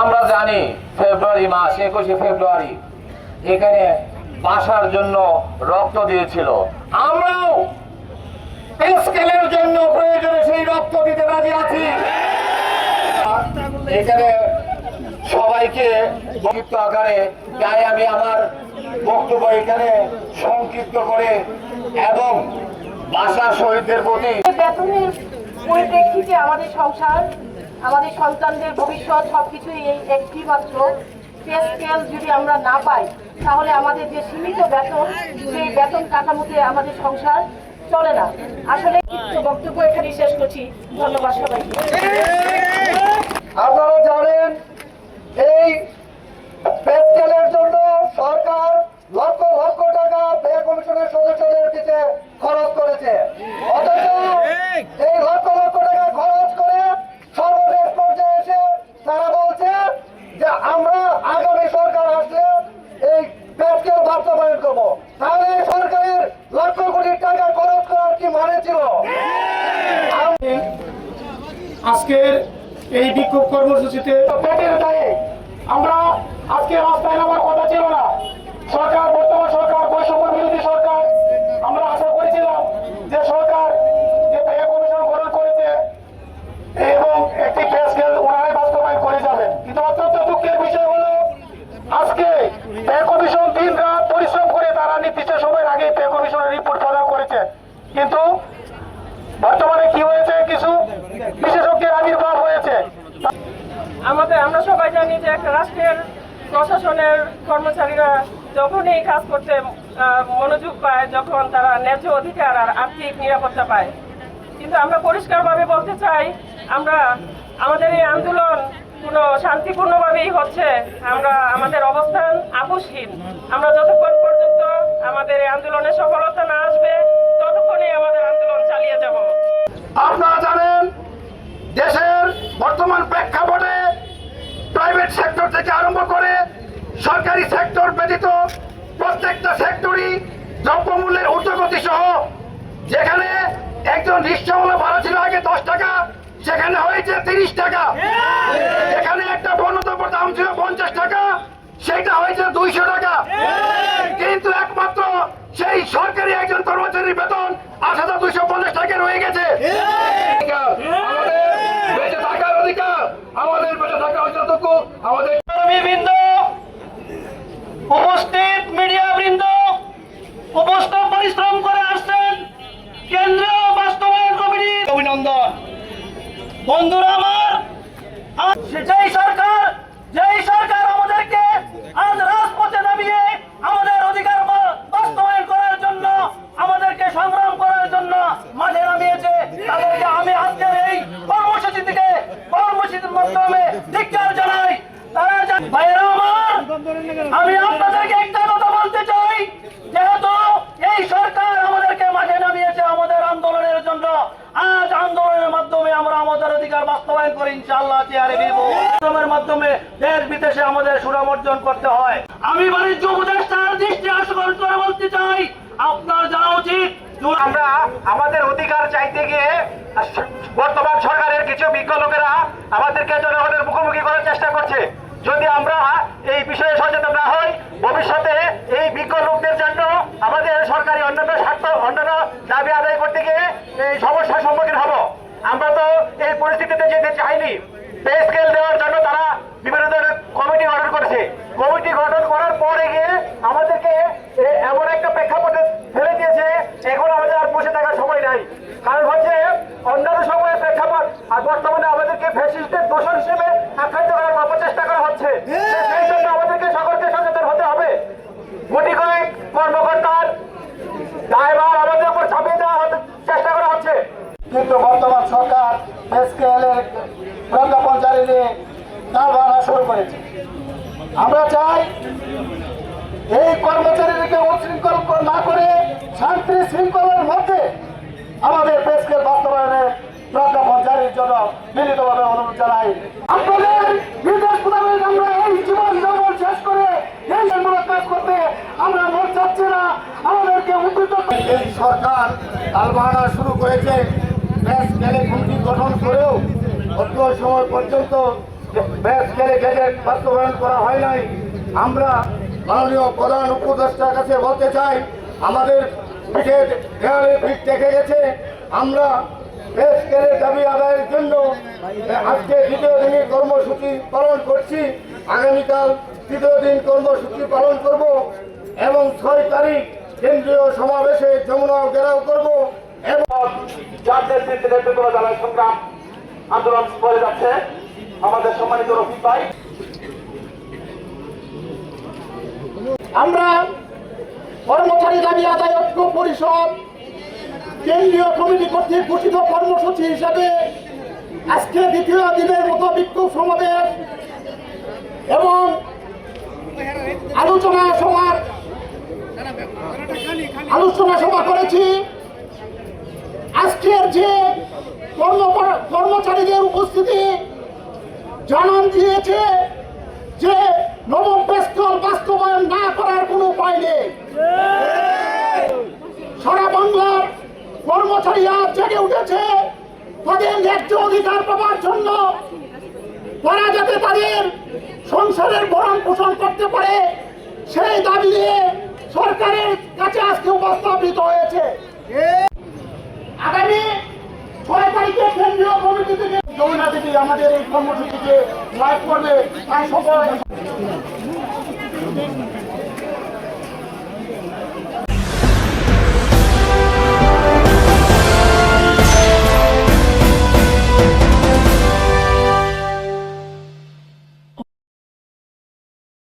আমরা জানি ফেব্রুয়ারি মাস, একুশে ফেব্রুয়ারি। এখানে বাসার জন্য রক্ত দিয়েছিল। আমরাও স্কেলের জন্য প্রয়োজনে সেই রক্ত দিতে রাজি আছি। এখানে সবাইকে সংক্ষিপ্ত আকারে তাই আমি আমার বক্তব্য এখানে সংক্ষিপ্ত করে এবং বাসা শহীদদের প্রতি আমাদের সংসার আমাদের সন্তানদের ভবিষ্যৎ সব কিছুই এই একটি মাত্র স্কেল যদি আমরা না পাই, তাহলে আমাদের যে সীমিত বেতন, সেই বেতন কাঠামোতে আমাদের সংসার চলে না। আসলে বক্তব্য এখানে শেষ করছি। ধন্যবাদ সবাইকে। আপনারা জানেন, এই পেস্কেলের জন্য সরকার লক্ষ লক্ষ টাকা ব্যয় কমিশনের সদস্যদের দিতে খরচ করেছে অথচ এই লক্ষ লক্ষ টাকা খরচ করে সর্বশেষ পর্যায়ে এসে তারা বলছে যে আমরা আগামী সরকার আসলে এই পেস্কেল বাস্তবায়ন করব তাহলে এই সরকারের লক্ষ কোটি টাকা খরচ করার কি মানে ছিল আমি আজকের এই বিক্ষোভ কর্মসূচিতে পেটের দায়ে আমরা আজকে রাস্তায় নামার কথা ছিল না। সরকার, বর্তমান সরকার, বৈষম্য বিরোধী সরকার, আমরা আশা করেছিলাম যে সরকার যে পে কমিশন গঠন করেছে এবং একটি পে স্কেল ওনারাই বাস্তবায়ন করে যাবেন। কিন্তু অত্যন্ত দুঃখের বিষয় হলো, আজকে পে কমিশন দিন রাত পরিশ্রম করে তারা নির্দিষ্ট সময়ের আগে পে কমিশনের রিপোর্ট প্রদান করেছে। কিন্তু বর্তমানে কি হয়েছে? কিছু হয়েছে আমাদের, আমরা সবাই জানি যে একটা রাষ্ট্রের প্রশাসনের কর্মচারীরা যখনই কাজ করতে মনোযোগ পায়, যখন তারা ন্যায্য অধিকার আর আর্থিক নিরাপত্তা পায়। কিন্তু আমরা পরিষ্কারভাবে বলতে চাই, আমরা, আমাদের এই আন্দোলন কোনো শান্তিপূর্ণভাবেই হচ্ছে। আমরা, আমাদের অবস্থান আপোষহীন। আমরা যতক্ষণ পর্যন্ত আমাদের এই আন্দোলনে সফলতা না আসবে, ততক্ষণই আমাদের আন্দোলন চালিয়ে যাব। আপনারা জানেন, দেশের বর্তমান থেকে আরম্ভ করে সরকারি সেক্টর ব্যতীত প্রত্যেকটা সেক্টরই দ্রব্যমূল্যের ঊর্ধ্বগতি সহ যেখানে একজন রিক্সাওয়ালা ভাড়া ছিল আগে দশ টাকা, সেখানে হয়েছে তিরিশ টাকা। যেখানে একটা বন্যতব্য দাম ছিল পঞ্চাশ টাকা, সেটা হয়েছে দুইশো টাকা। কিন্তু একমাত্র সেই সরকারি একজন কর্মচারীর বেতন আট হাজার দুইশো পঞ্চাশ টাকা রয়ে গেছে আমাদের বেঁচে থাকার অধিকার আমাদের বেঁচে থাকার অধিকারটুকু আমাদের বৃন্দ উপস্থিত মিডিয়া বৃন্দ উপস্থিত পরিশ্রম করে আসছেন কেন্দ্রীয় বাস্তবায়ন কমিটির। অভিনন্দন। বন্ধুরা আমার আজ যেই সরকার যেই সরকার আমাদেরকে আজ রাজপথে নামিয়ে আমাদের অধিকার বা- বাস্তবায়ন করার জন্য আমাদেরকে সংগ্রাম করার জন্য মাঠে নামিয়েছে তাদেরকে আমি আজকের এই কর্মসূচি থেকে কর্মসূচির মাধ্যমে ধিক্কার জানাই তারা জা- ভাইয়েরা আমার আমি আপনাদেরকে একটা কথা বলতে চাই যেহেতু এই সরকার আমাদেরকে মাঠে নামিয়েছে আমাদের আন্দোলনের জন্য আজ আন্দোলনের আমাদের অধিকার বাস্তবায়ন করি ইনশাআল্লাহ চেয়ারে ফিরবো আন্দোলনের মাধ্যমে দেশ বিদেশে আমাদের সুনাম অর্জন করতে হয়। আমি বাণিজ্য উপদেষ্টার দৃষ্টি আকর্ষণ করে বলতে চাই, আপনার জানা উচিত। আমরা আমাদের অধিকার চাইতে গিয়ে বর্তমান সরকারের কিছু বিজ্ঞ লোকেরা আমাদেরকে জনগণের মুখোমুখি করার চেষ্টা করছে। যদি আমরা এই বিষয়ে সচেতন না হই, ভবিষ্যতে এই বিজ্ঞ লোকদের জন্য আমাদের সরকারি অন্যান্য স্বার্থ, অন্যান্য দাবি আদায় করতে গিয়ে এই সমস্যার সম্মুখীন হব। আমরা তো এই পরিস্থিতিতে যেতে চাইনি। পে স্কেল দেওয়ার জন্য তারা বিভিন্ন ধরনের কমিটি গঠন করেছে। কমিটি গঠন করার পরে গিয়ে আমাদেরকে এমন একটা প্রেক্ষাপটে ফেলে দিয়েছে, এখন আমাদের আর বসে থাকার সময় নাই। কারণ হচ্ছে অন্যান্য সময়ের প্রেক্ষাপট, আর বর্তমানে আমাদেরকে ফ্যাসিস্টের দোষর হিসেবে আখ্যায়িত করার অপচেষ্টা করা হচ্ছে সেই জন্য আমাদেরকে সকলকে সচেতন হতে হবে গুটি কয়েক কর্মকর্তার দায়ভার আমাদের উপর চাপিয়ে দেওয়া হতে- চেষ্টা করা হচ্ছে কিন্তু বর্তমান সরকার এসকেএলের প্রজ্ঞাপন জারি নিয়ে দাম ভাড়া শুরু করেছে। আমরা চাই এই কর্মচারীদেরকে উচ্ছৃঙ্খল না করে শান্তি শৃঙ্খলার মধ্যে আমাদের পেস্কেল বাস্তবায়নে জন্য মিলিতভাবে অনুরোধ জানাই। আপনাদের নির্দেশ মোতাবেক আমরা এই জীবন যাপন শেষ করে এই কাজ করতে আমরা মন চাচ্ছি না। আমাদেরকে উদ্বুদ্ধ এই সরকার তালবাহানা শুরু করেছে। ব্যাস গেলে কমিটি গঠন করেও অল্প সময় পর্যন্ত ব্যাস গেলে গেজেট বাস্তবায়ন করা হয় নাই। আমরা মাননীয় প্রধান উপদেষ্টার কাছে বলতে চাই, আমাদের পিঠে দেওয়ালে পিঠ দেখে গেছে। আমরা ব্যাস গেলে দাবি আদায়ের জন্য আজকে দ্বিতীয় দিনের কর্মসূচি পালন করছি। আগামীকাল তৃতীয় দিন কর্মসূচি পালন করব এবং ছয় তারিখ কেন্দ্রীয় সমাবেশে যমুনা ঘেরাও করব। এবং যার নেতৃত্বে নেতৃত্ব জানায় সংগ্রাম আন্দোলন করে যাচ্ছে, আমাদের সম্মানিত রফিক ভাই। আমরা কর্মচারী দাবি আদায় পরিষদ কেন্দ্রীয় কমিটি কর্তৃক ঘোষিত কর্মসূচি হিসাবে আজকে দ্বিতীয় দিনের মতো বিক্ষোভ সমাবেশ এবং আলোচনা সভার আলোচনা সভা করেছি। আজকের যে কর্মচারীদের উপস্থিতি জানান দিয়েছে যে নবম পেস্টল বাস্তবায়ন না করার কোনো উপায় নেই। সারা বাংলার কর্মচারীরা জেগে উঠেছে। তাদের ন্যায্য অধিকার পাওয়ার জন্য তারা যাতে তাদের সংসারের ভরণ পোষণ করতে পারে, সেই দাবি নিয়ে সরকারের কাছে আজকে উপস্থাপিত হয়েছে। আগামী ছয় তারিখে কেন্দ্রীয় কমিটি থেকে যমুনা থেকে আমাদের এই কর্মসূচিকে লাইভ করবে তাই সকল